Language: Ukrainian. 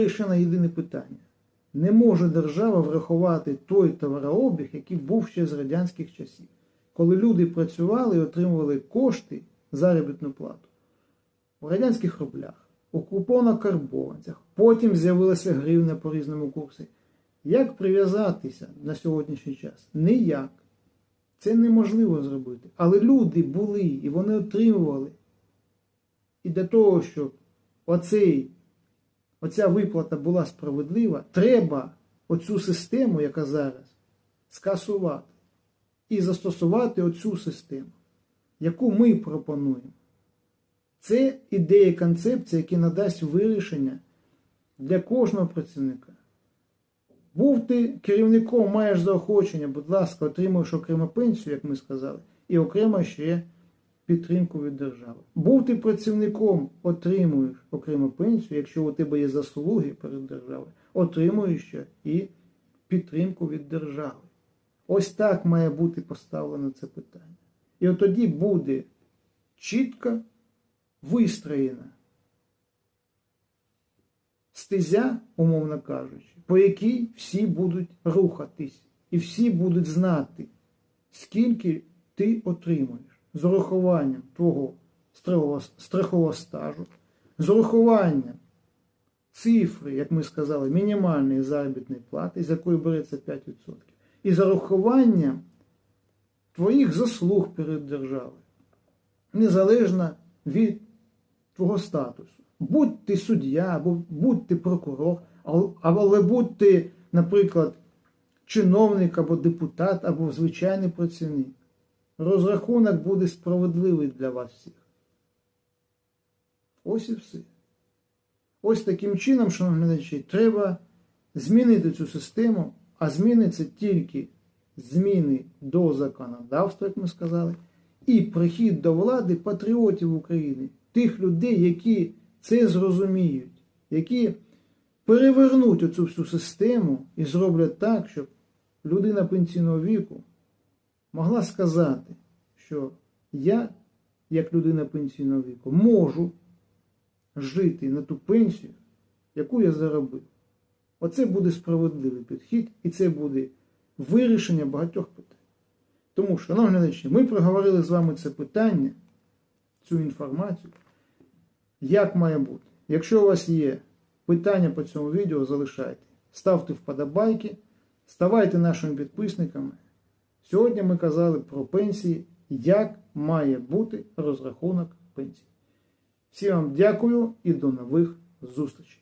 Вирішено єдине питання. Не може держава врахувати той товарообіг, який був ще з радянських часів, коли люди працювали і отримували кошти, заробітну плату у радянських рублях, у купонах-карбованцях, потім з'явилася гривня по різному курсі. Як прив'язатися на сьогоднішній час? Ніяк. Це неможливо зробити. Але люди були і вони отримували. І для того, щоб оцей, оця виплата була справедлива, треба оцю систему, яка зараз, скасувати і застосувати оцю систему, яку ми пропонуємо. Це ідея концепція, яка надасть вирішення для кожного працівника. Був ти керівником, маєш заохочення, будь ласка, отримуєш окрему пенсію, як ми сказали, і окремо ще підтримку від держави. Був ти працівником, отримуєш окрему пенсію, якщо у тебе є заслуги перед державою, отримуєш ще і підтримку від держави. Ось так має бути поставлено це питання. І от тоді буде чітко вистроєна стезя, умовно кажучи, по якій всі будуть рухатись, і всі будуть знати, скільки ти отримуєш з урахуванням твого страхового, стажу, з урахуванням цифри, як ми сказали, мінімальної заробітної плати, з якої береться 5%, і з урахуванням твоїх заслуг перед державою, незалежно від твого статусу. Будь ти суддя, або будь ти прокурор, або- будь ти, наприклад, чиновник або депутат, або звичайний працівник. Розрахунок буде справедливий для вас всіх. Ось і все. Ось таким чином, шановні глядачі, треба змінити цю систему, а зміни це тільки зміни до законодавства, як ми сказали, і прихід до влади патріотів України, тих людей, які це зрозуміють, які перевернуть оцю всю систему і зроблять так, щоб людина пенсійного віку могла сказати, що я, як людина пенсійного віку, можу жити на ту пенсію, яку я заробив. Оце буде справедливий підхід, і це буде вирішення багатьох питань. Тому, шановні глядачі, ми проговорили з вами це питання, цю інформацію, як має бути. Якщо у вас є питання по цьому відео, залишайте. Ставте вподобайки, ставайте нашими підписниками. Сьогодні ми казали про пенсії, як має бути розрахунок пенсії. Всім вам дякую і до нових зустрічей.